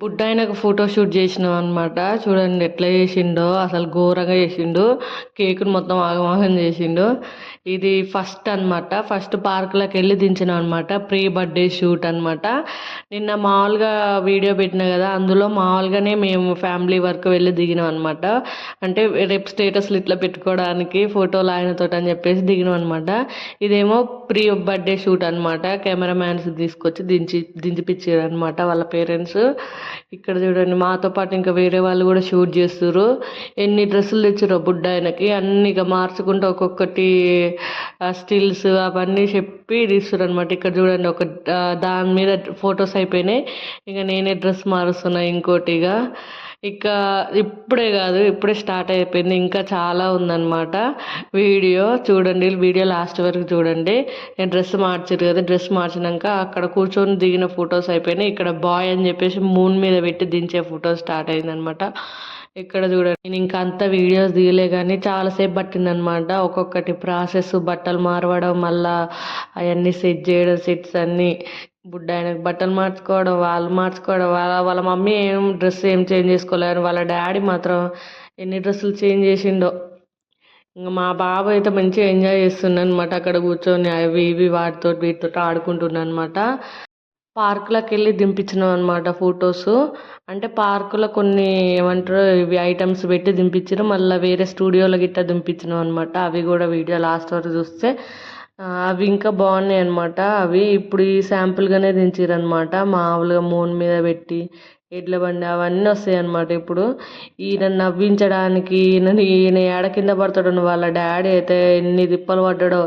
బుడ్డాయనకు photo shoot చేసినాం అనమాట చూడండి ఎట్లా చేసిండో అసలు ఘోరంగా చేసిండు. కేకును మొత్తం ఆగమాగం చేసిండు. ఇది ఫస్ట్ అన్నమాట. ఫస్ట్ పార్కులోకి వెళ్ళి దించినాం అనమాట ప్రీ బర్త్డే షూట్ అనమాట నిన్న మామూలుగా వీడియో పెట్టిన కదా అందులో మామూలుగానే మేము ఫ్యామిలీ వరకు వెళ్ళి దిగినాం అనమాట అంటే రేపు స్టేటస్లు ఇట్లా పెట్టుకోవడానికి ఫోటోలు ఆయనతో అని చెప్పేసి దిగినాం అనమాట ఇదేమో ప్రీ బర్త్డే షూట్ అనమాట కెమెరామ్యాన్స్ తీసుకొచ్చి దించి దించిపించారు అనమాట వాళ్ళ పేరెంట్స్ ఇక్కడ చూడండి మాతో పాటు ఇంకా వేరే వాళ్ళు కూడా షూట్ చేస్తారు ఎన్ని డ్రెస్సులు తెచ్చారో బుడ్డ ఆయనకి అన్ని ఇక మార్చుకుంటూ ఒక్కొక్కటి స్టిల్స్ అవన్నీ చెప్పి తీస్తారు అనమాట ఇక్కడ చూడండి ఒక దాని మీద ఫొటోస్ అయిపోయినాయి. ఇక నేనే డ్రెస్ మారుస్తున్నా ఇంకోటి ఇక ఇప్పుడే కాదు ఇప్పుడే స్టార్ట్ అయిపోయింది. ఇంకా చాలా ఉందన్నమాట వీడియో. చూడండి వీడియో లాస్ట్ వరకు చూడండి. నేను డ్రెస్ మార్చారు కదా డ్రెస్ మార్చినాక అక్కడ కూర్చొని దిగిన ఫొటోస్ అయిపోయినాయి. ఇక్కడ బాయ్ అని చెప్పేసి మూన్ మీద పెట్టి దించే ఫొటోస్ స్టార్ట్ అయిందనమాట ఇక్కడ చూడండి నేను ఇంకా అంత వీడియోస్ దిగలే కానీ చాలాసేపు పట్టిందనమాట ఒక్కొక్కటి ప్రాసెస్ బట్టలు మారవడం మళ్ళా అవన్నీ సెట్ చేయడం సెట్స్ అన్నీ బుడ్డ ఆయనకు బట్టలు మార్చుకోవడం వాళ్ళు మార్చుకోవడం వాళ్ళ వాళ్ళ మమ్మీ ఏం డ్రెస్ ఏం చేంజ్ చేసుకోలేరు వాళ్ళ డాడీ మాత్రం ఎన్ని డ్రెస్సులు చేంజ్ చేసిండో. ఇంకా మా బాబు అయితే మంచిగా ఎంజాయ్ చేస్తున్నాను అనమాట అక్కడ కూర్చొని అవి ఇవి వాటితో వీటితో ఆడుకుంటున్నా అనమాట పార్కులోకి వెళ్ళి దింపించినాం అనమాట ఫొటోస్. అంటే పార్కులో కొన్ని ఏమంటారు ఇవి ఐటమ్స్ పెట్టి దింపించారు మళ్ళీ వేరే స్టూడియోలో గిట్ట దింపించినాం అనమాట అవి కూడా వీడియో లాస్ట్ వరకు చూస్తే అవి ఇంకా బాగున్నాయి అనమాట అవి ఇప్పుడు ఈ శాంపుల్గానే దించారనమాట మామూలుగా మూన్ మీద పెట్టి ఎడ్ల బండి అవన్నీ వస్తాయి అనమాట ఇప్పుడు. ఈయన నవ్వించడానికి ఈయన ఈయన ఏడ కింద పడతాడు వాళ్ళ డాడీ అయితే ఎన్ని తిప్పలు పడ్డాడో.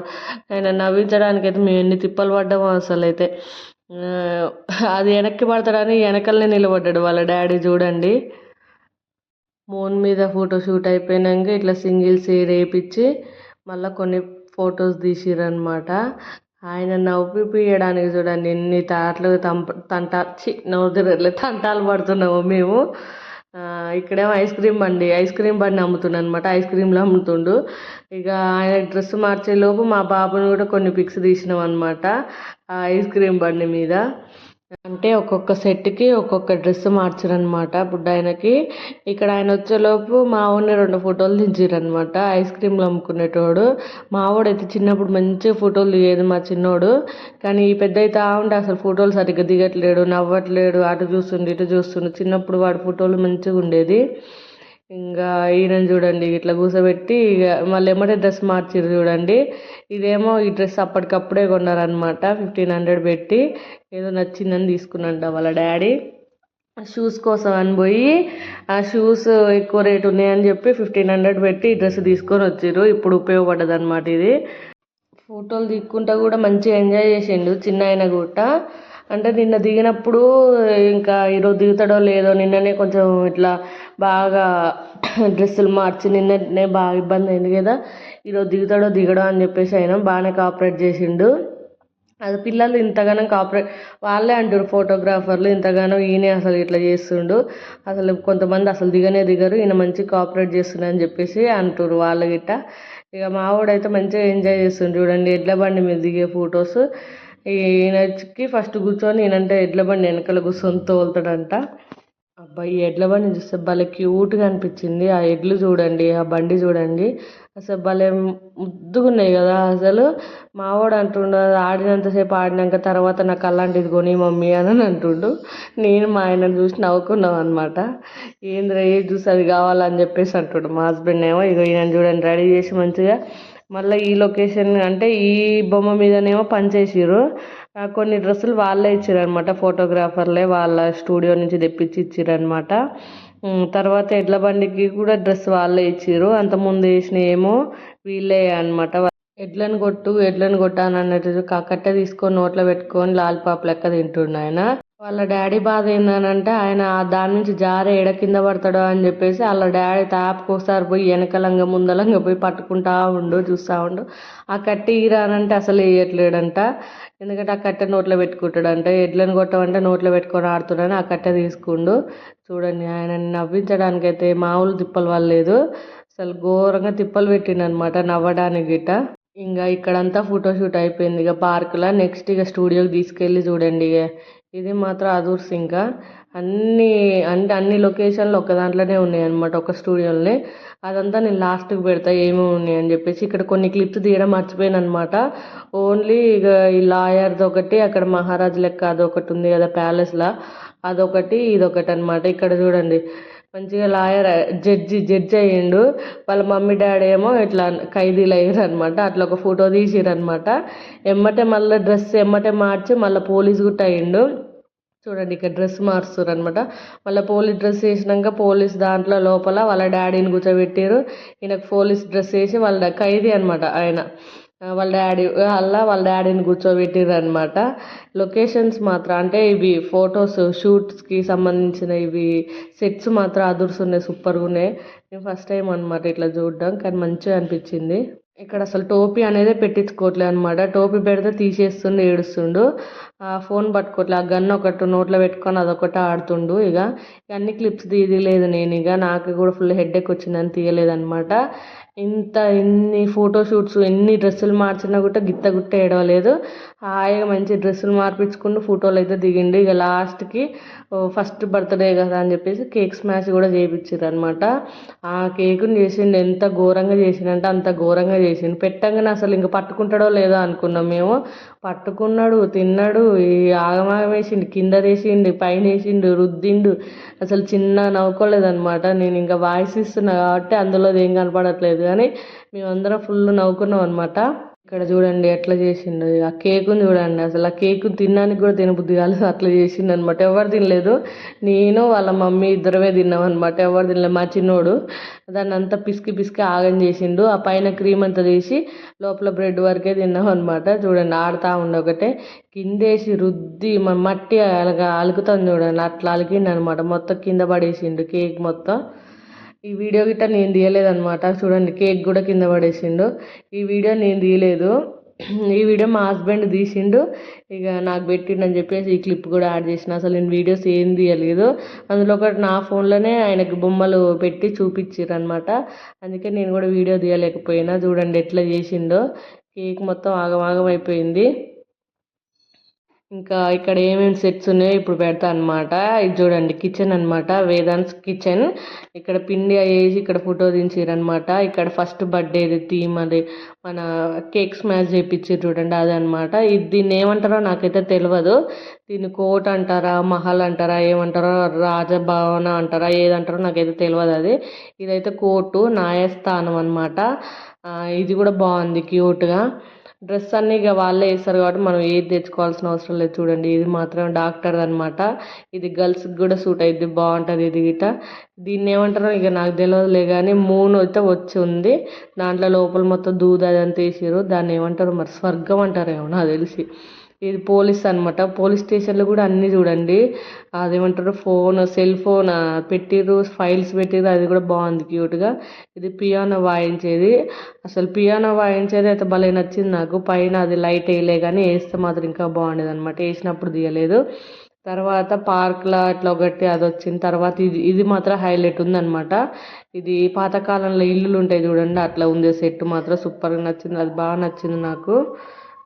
ఆయన నవ్వించడానికి అయితే మేము ఎన్ని తిప్పలు పడ్డామో అసలు అయితే అది వెనక్కి పడతాడని వెనకలనే నిలబడ్డాడు వాళ్ళ డాడీ చూడండి. మూన్ మీద ఫోటో షూట్ అయిపోయినాక ఇట్లా సింగిల్స్ వేయించి మళ్ళీ కొన్ని ఫొటోస్ తీసిరనమాట ఆయన నవ్విపియడానికి చూడండి ఎన్ని తాట్లు తంప తంట చి తంటాలు పడుతున్నాము మేము. ఇక్కడేమో ఐస్ క్రీమ్ బండి ఐస్ క్రీమ్ బండి అమ్ముతుండు అనమాట ఐస్ క్రీమ్లు అమ్ముతుండు. ఇక ఆయన డ్రెస్ మార్చేలోపు మా బాబుని కూడా కొన్ని పిక్స్ తీసినాం అనమాట ఆ ఐస్ క్రీమ్ బండి మీద. అంటే ఒక్కొక్క సెట్కి ఒక్కొక్క డ్రెస్ మార్చారనమాట బుడ్డ ఆయనకి ఇక్కడ ఆయన వచ్చేలోపు మా ఊరిని రెండు ఫోటోలు దించారనమాట ఐస్ క్రీమ్లు అమ్ముకునేటోడు. మా అయితే చిన్నప్పుడు మంచిగా ఫోటోలు దిగేది మా చిన్నోడు. కానీ ఈ పెద్ద అయితే ఉంటే అసలు ఫోటోలు సరిగ్గా దిగట్లేడు నవ్వట్లేడు. అటు చూస్తుండు ఇటు చూస్తుండు. చిన్నప్పుడు వాడి ఫోటోలు మంచిగా ఉండేది. ఇంకా ఈయన చూడండి ఇట్లా కూర్చోబెట్టి ఇక మళ్ళీ ఏమంటే డ్రెస్ మార్చిర్రు చూడండి. ఇదేమో ఈ డ్రెస్ అప్పటికప్పుడే కొన్నారనమాట ఫిఫ్టీన్ హండ్రెడ్ పెట్టి. ఏదో నచ్చిందని తీసుకున్నాంట వాళ్ళ డాడీ. షూస్ కోసం అని పోయి ఆ షూస్ ఎక్కువ రేట్ ఉన్నాయని చెప్పి ఫిఫ్టీన్ హండ్రెడ్ పెట్టి ఈ డ్రెస్ తీసుకొని వచ్చిర్రు. ఇప్పుడు ఉపయోగపడ్డది అనమాట ఇది. ఫోటోలు దిక్కుంటా కూడా మంచిగా ఎంజాయ్ చేసిండు చిన్న ఆయన కూడా. అంటే నిన్న దిగినప్పుడు ఇంకా ఈరోజు దిగుతాడో లేదో నిన్ననే కొంచెం ఇట్లా బాగా డ్రెస్సులు మార్చి నిన్ననే బాగా ఇబ్బంది అయింది కదా. ఈరోజు దిగుతాడో దిగడో అని చెప్పేసి ఆయన బాగానే కాపరేట్ చేసిండు. అది పిల్లలు ఇంతగానో కాపరేట్ వాళ్ళే అంటారు ఫోటోగ్రాఫర్లు ఇంతగానో ఈయనే అసలు ఇట్లా చేస్తుండు. అసలు కొంతమంది అసలు దిగనే దిగరు ఈయన మంచిగా కాపరేట్ చేస్తుండు అని చెప్పేసి అంటారు వాళ్ళ గిట్ట. ఇక మా వాడైతే మంచిగా ఎంజాయ్ చేస్తుండు చూడండి ఎడ్ల బండి మీద దిగే ఫొటోస్ ఈయనకి ఫస్ట్ కూర్చొని ఈయనంటే ఎడ్ల బండి వెనకాల కూర్చొని తోలుతాడంట. అబ్బాయి ఈ ఎడ్ల బండి చూస్తే భలే క్యూట్గా అనిపించింది. ఆ ఎడ్లు చూడండి ఆ బండి చూడండి. అసలు భలే ముద్దుగున్నాయి కదా. అసలు మావాడు అంటుండు ఆడినంతసేపు ఆడినాక తర్వాత నాకు అలాంటిది కొని మమ్మీ అని అంటుండు. నేను మా ఆయన చూసి నవ్వుకున్నాం అనమాట ఏంద్రా ఏది చూసి అది కావాలని చెప్పేసి అంటుండు మా హస్బెండ్ ఏమో. ఇగో ఈయన చూడండి రెడీ చేసి మంచిగా మళ్ళీ ఈ లొకేషన్ అంటే ఈ బొమ్మ మీదనేమో పనిచేసిర్రు కొన్ని డ్రెస్సులు వాళ్ళే ఇచ్చారు అనమాట ఫోటోగ్రాఫర్లే వాళ్ళ స్టూడియో నుంచి తెప్పించి ఇచ్చారనమాట తర్వాత ఎడ్ల బండికి కూడా డ్రెస్ వాళ్ళే ఇచ్చారు అంతకుముందు వేసిన ఏమో వీళ్ళే అనమాట ఎడ్లను కొట్టు ఎడ్లను కొట్టాను అన్నట్టు కట్టె తీసుకొని నోట్లో పెట్టుకొని లాలిపాప్ లెక్క తింటుండు ఆయన. వాళ్ళ డాడీ బాధ ఏందనంటే ఆయన దాని నుంచి జారే ఎడ కింద పడతాడో అని చెప్పేసి వాళ్ళ డాడీ తాపకోసారి పోయి వెనకలంగా ముందలంగా పోయి పట్టుకుంటా ఉండు చూస్తూ ఉండు. ఆ కట్టె ఈరానంటే అసలు వేయట్లేడంట. ఎందుకంటే ఆ కట్టె నోట్లో పెట్టుకుంటాడంట. ఎడ్లను కొట్టమంటే నోట్లో పెట్టుకొని ఆడుతున్నాడని ఆ కట్టె తీసుకుండు. చూడండి ఆయన నవ్వించడానికి అయితే మామూలు తిప్పలు వాళ్ళలేదు అసలు ఘోరంగా తిప్పలు పెట్టిండు అనమాట నవ్వడానికి గిట్ట. ఇంకా ఇక్కడంతా ఫోటోషూట్ అయిపోయింది. ఇక పార్కులో నెక్స్ట్ ఇక స్టూడియోకి తీసుకెళ్ళి చూడండి ఇక. ఇది మాత్రం అదూర్స్ ఇంకా అన్ని అంటే అన్ని లొకేషన్లు ఒక దాంట్లోనే ఉన్నాయి అనమాట ఒక స్టూడియోలోనే. అదంతా నేను లాస్ట్కి పెడతా ఏమేమి ఉన్నాయి అని చెప్పేసి. ఇక్కడ కొన్ని క్లిప్స్ తీయడం మర్చిపోయాను అనమాట ఓన్లీ ఇక ఈ లాయర్ది ఒకటి అక్కడ మహారాజ్ లెక్క అదొకటి ఉంది కదా ప్యాలెస్లా. అదొకటి ఇదొకటి అనమాట ఇక్కడ చూడండి మంచిగా లాయర్ జడ్జి జడ్జి అయ్యిండు. వాళ్ళ మమ్మీ డాడీ ఏమో ఇట్లా ఖైదీలు అయ్యారనమాట అట్లా ఒక ఫోటో తీసిర్రు అనమాట ఎమ్మటే మళ్ళీ డ్రెస్ ఎమ్మటే మార్చి మళ్ళీ పోలీస్ గుట్ట అయ్యిండు. చూడండి ఇక్కడ డ్రెస్ మారుస్తారు అనమాట మళ్ళీ పోలీస్ డ్రెస్ వేసినాక పోలీస్ దాంట్లో లోపల వాళ్ళ డాడీని కూర్చోబెట్టారు. ఈయనకు పోలీస్ డ్రెస్ వేసి వాళ్ళ ఖైదీ అనమాట ఆయన. వాళ్ళ డాడీ అలా వాళ్ళ డాడీని కూర్చోబెట్టిర్రు అనమాట లొకేషన్స్ మాత్రం అంటే ఇవి ఫొటోస్ షూట్స్కి సంబంధించిన ఇవి సెట్స్ మాత్రం అదుర్సున్నాయి సూపర్గా ఉన్నాయి నేను ఫస్ట్ టైం అనమాట ఇట్లా చూడడం కానీ మంచిగా అనిపించింది. ఇక్కడ అసలు టోపీ అనేది పెట్టించుకోవట్లేదు అనమాట టోపీ పెడితే తీసేస్తుండు ఏడుస్తుండు. ఆ ఫోన్ పట్టుకోవట్లే ఆ గన్ ఒకటి నోట్లో పెట్టుకొని అదొకటి ఆడుతుండు ఇక. అన్ని క్లిప్స్ తీయలేదు నేను ఇక. నాకు కూడా ఫుల్ హెడ్ఏక్ వచ్చిందని తీయలేదనమాట ఇంత ఎన్ని ఫోటోషూట్స్ ఎన్ని డ్రెస్సులు మార్చినా కూడా గిత్త గుట్ట ఏడవలేదు. హాయిగా మంచి డ్రెస్సులు మార్పించుకుంటూ ఫోటోలు అయితే దిగిండు. ఇక లాస్ట్కి ఫస్ట్ బర్త్డే కదా అని చెప్పేసి కేక్ స్మాష్ కూడా చేయించారు అనమాట ఆ కేకుని చేసిండు ఎంత ఘోరంగా చేసిండంటే అంత ఘోరంగా చేసిండు. పెట్టంగానే అసలు ఇంక పట్టుకుంటాడో లేదో అనుకున్నాం మేము. పట్టుకున్నాడు తిన్నాడు ఈ ఆగమాగం వేసిండు కింద వేసిండు పైన వేసిండు రుద్దిండు. అసలు చిన్న నవ్వుకోలేదు అనమాట నేను ఇంకా వాయిస్ ఇస్తున్నా కాబట్టి అందులో ఏం కనపడట్లేదు. కానీ మేమందరం ఫుల్ నవ్వుకున్నాం అనమాట ఇక్కడ చూడండి ఎట్లా చేసిండు. ఆ కేకుని చూడండి. అసలు ఆ కేకు తినడానికి కూడా తినబుద్ధి కాలేదు. అట్లా చేసిండు అనమాట ఎవరు తినలేదు. నేను వాళ్ళ మమ్మీ ఇద్దరమే తిన్నాం అనమాట ఎవరు తినలేదు మా చిన్నోడు దాన్ని అంతా పిసికి పిసికి ఆగం చేసిండు. ఆ పైన క్రీమ్ అంతా తీసి లోపల బ్రెడ్ వరకే తిన్నాం అనమాట చూడండి ఆడుతూ ఉండే ఒకటే. కిందేసి రుద్ది మట్టి అలాగా అలుకుతాం చూడండి. అట్లా అలికిండు అనమాట మొత్తం కింద పడేసిండు కేక్ మొత్తం. ఈ వీడియో గిట్ట నేను తీయలేదనమాట చూడండి కేక్ కూడా కింద పడేసిండు. ఈ వీడియో నేను తీయలేదు. ఈ వీడియో మా హస్బెండ్ తీసిండు. ఇక నాకు పెట్టిండు అని చెప్పేసి ఈ క్లిప్ కూడా యాడ్ చేసిన. అసలు నేను వీడియోస్ ఏం తీయలేదు. అందులో ఒకటి నా ఫోన్లోనే ఆయనకి బొమ్మలు పెట్టి చూపించారు అనమాట అందుకే నేను కూడా వీడియో తీయలేకపోయినా. చూడండి ఎట్లా చేసిండో. కేక్ మొత్తం ఆగమాగం అయిపోయింది ఇంకా ఇక్కడ ఏమేమి సెట్స్ ఉన్నాయో ఇప్పుడు పెడతా అనమాట ఇది చూడండి కిచెన్ అనమాట వేదాన్స్ కిచెన్ ఇక్కడ పిండి వేసి ఇక్కడ ఫోటో దించారనమాట ఇక్కడ ఫస్ట్ బర్త్డేది థీమ్ అది మన కేక్ స్మాష్ చేయించారు చూడండి అది అనమాట ఇది దీన్ని ఏమంటారో నాకైతే తెలియదు దీన్ని కోట్ అంటారా మహల్ అంటారా ఏమంటారో రాజభవన అంటారా ఏదంటారో నాకైతే తెలియదు అది. ఇదైతే కోర్టు న్యాయస్థానం అనమాట ఇది కూడా బాగుంది క్యూట్గా డ్రెస్ అన్నీ ఇక వాళ్ళే వేస్తారు కాబట్టి మనం ఏది తెచ్చుకోవాల్సిన అవసరం లేదు. చూడండి ఇది మాత్రం డాక్టర్ అనమాట ఇది గర్ల్స్కి కూడా సూట్ అయ్యిద్ది బాగుంటుంది ఇది గిట దీన్ని ఏమంటారో ఇక నాకు తెలియదులే కానీ మూన్ అయితే వచ్చి ఉంది. దాంట్లో లోపల మొత్తం దూద అదంతా వేసారు దాన్ని ఏమంటారు మరి? స్వర్గం అంటారేమో నాకు తెలిసి. ఇది పోలీస్ అనమాట పోలీస్ స్టేషన్లో కూడా అన్నీ చూడండి. అదేమంటారు? ఫోన్ సెల్ ఫోన్ పెట్టిర్రు ఫైల్స్ పెట్టిర్రు అది కూడా బాగుంది క్యూట్గా ఇది పియానో వాయించేది. అసలు పియానో వాయించేది అయితే భలే నచ్చింది నాకు. పైన అది లైట్ వేయలే కానీ వేస్తే మాత్రం ఇంకా బాగుండేది అనమాట వేసినప్పుడు తీయలేదు. తర్వాత పార్క్లో అట్లా ఒకటి అది వచ్చింది. తర్వాత ఇది ఇది మాత్రం హైలైట్ ఉందన్నమాట. ఇది పాతకాలంలో ఇల్లులు ఉంటాయి చూడండి. అట్లా ఉంది సెట్ మాత్రం సూపర్గా నచ్చింది. అది బాగా నచ్చింది నాకు.